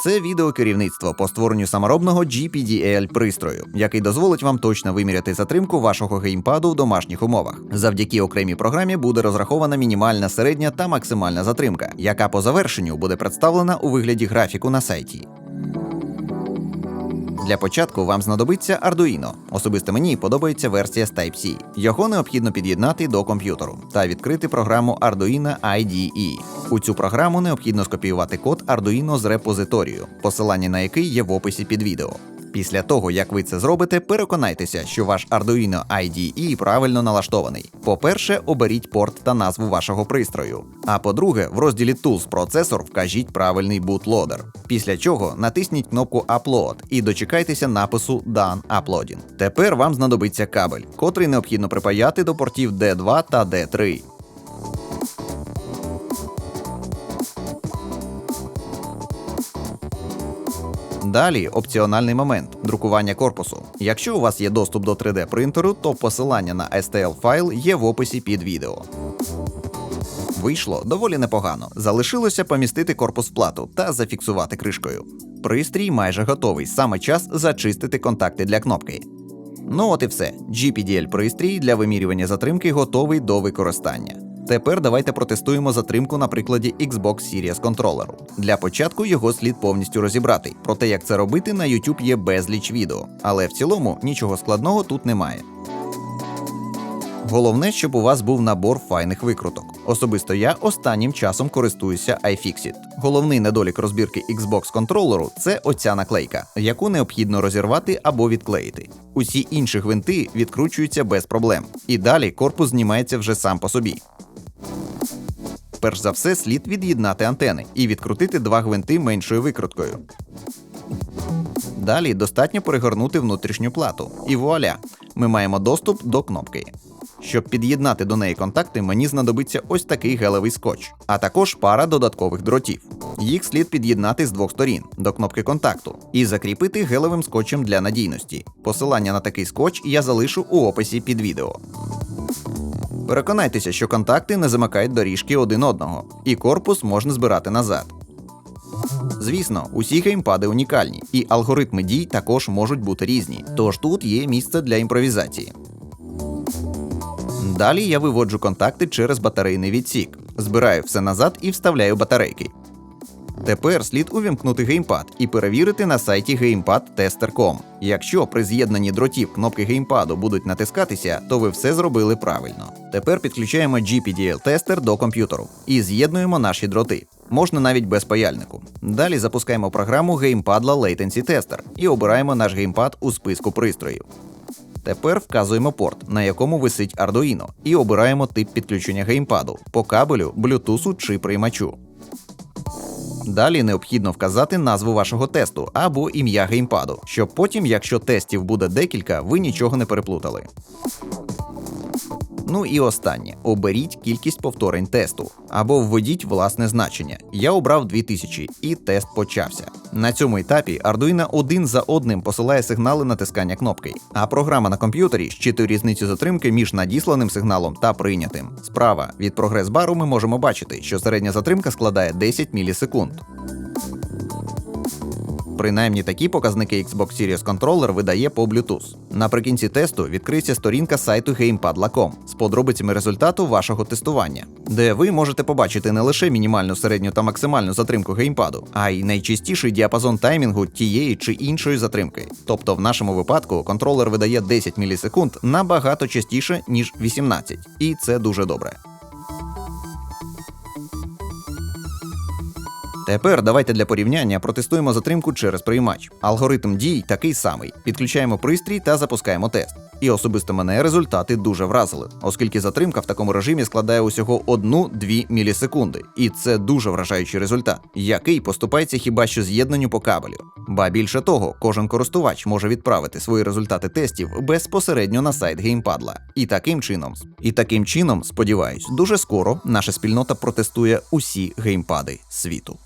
Це відеокерівництво по створенню саморобного GPDL пристрою, який дозволить вам точно виміряти затримку вашого геймпаду в домашніх умовах. Завдяки окремій програмі буде розрахована мінімальна, середня та максимальна затримка, яка по завершенню буде представлена у вигляді графіку на сайті. Для початку вам знадобиться Arduino. Особисто мені подобається версія з Type-C. Його необхідно під'єднати до комп'ютеру та відкрити програму Arduino IDE. У цю програму необхідно скопіювати код Arduino з репозиторію, посилання на який є в описі під відео. Після того, як ви це зробите, переконайтеся, що ваш Arduino IDE правильно налаштований. По-перше, оберіть порт та назву вашого пристрою. А по-друге, в розділі Tools процесор вкажіть правильний bootloader. Після чого натисніть кнопку Upload і дочекайтеся напису Done Uploading. Тепер вам знадобиться кабель, котрий необхідно припаяти до портів D2 та D3. Далі опціональний момент друкування корпусу. Якщо у вас є доступ до 3D принтеру, то посилання на STL файл є в описі під відео. Вийшло доволі непогано. Залишилося помістити корпус в плату та зафіксувати кришкою. Пристрій майже готовий. Саме час зачистити контакти для кнопки. Ну от і все. GPDL пристрій для вимірювання затримки готовий до використання. Тепер давайте протестуємо затримку на прикладі Xbox Series контролеру. Для початку його слід повністю розібрати. Про те, як це робити, на YouTube є безліч відео, але в цілому нічого складного тут немає. Головне, щоб у вас був набор файних викруток. Особисто я останнім часом користуюся iFixit. Головний недолік розбірки Xbox контролеру це оця наклейка, яку необхідно розірвати або відклеїти. Усі інші гвинти відкручуються без проблем. І далі корпус знімається вже сам по собі. Перш за все, слід від'єднати антени і відкрутити два гвинти меншою викруткою. Далі достатньо перегорнути внутрішню плату. І вуаля, ми маємо доступ до кнопки. Щоб під'єднати до неї контакти, мені знадобиться ось такий гелевий скотч, а також пара додаткових дротів. Їх слід під'єднати з двох сторін до кнопки контакту і закріпити гелевим скотчем для надійності. Посилання на такий скотч я залишу у описі під відео. Переконайтеся, що контакти не замикають доріжки один одного, і корпус можна збирати назад. Звісно, усі геймпади унікальні, і алгоритми дій також можуть бути різні, тож тут є місце для імпровізації. Далі я виводжу контакти через батарейний відсік, збираю все назад і вставляю батарейки. Тепер слід увімкнути геймпад і перевірити на сайті gamepad.tester.com. Якщо при з'єднанні дротів кнопки геймпаду будуть натискатися, то ви все зробили правильно. Тепер підключаємо GPDL-тестер до комп'ютеру і з'єднуємо наші дроти. Можна навіть без паяльнику. Далі запускаємо програму GamePadla Latency Tester і обираємо наш геймпад у списку пристроїв. Тепер вказуємо порт, на якому висить Arduino, і обираємо тип підключення геймпаду по кабелю, Bluetooth чи приймачу. Далі необхідно вказати назву вашого тесту або ім'я геймпаду, щоб потім, якщо тестів буде декілька, ви нічого не переплутали. Ну і останнє: оберіть кількість повторень тесту або введіть власне значення. Я обрав 2000 і тест почався. На цьому етапі Arduino один за одним посилає сигнали натискання кнопки, а програма на комп'ютері щитує різницю затримки між надісланим сигналом та прийнятим. Справа від прогрес-бару ми можемо бачити, що середня затримка складає 10 мілісекунд. Принаймні такі показники Xbox Series Controller видає по Bluetooth. Наприкінці тесту відкриється сторінка сайту gamepad.com з подробицями результату вашого тестування, де ви можете побачити не лише мінімальну середню та максимальну затримку геймпаду, а й найчастіший діапазон таймінгу тієї чи іншої затримки. Тобто, в нашому випадку контролер видає 10 мілісекунд набагато частіше, ніж 18, і це дуже добре. Тепер давайте для порівняння протестуємо затримку через приймач. Алгоритм дій такий самий. Підключаємо пристрій та запускаємо тест. І особисто мене результати дуже вразили, оскільки затримка в такому режимі складає усього 1-2 мілісекунди. І це дуже вражаючий результат, який поступається хіба що з'єднанню по кабелю. Ба більше того, кожен користувач може відправити свої результати тестів безпосередньо на сайт геймпадла. І таким чином, і таким чином, сподіваюсь, дуже скоро наша спільнота протестує усі геймпади світу.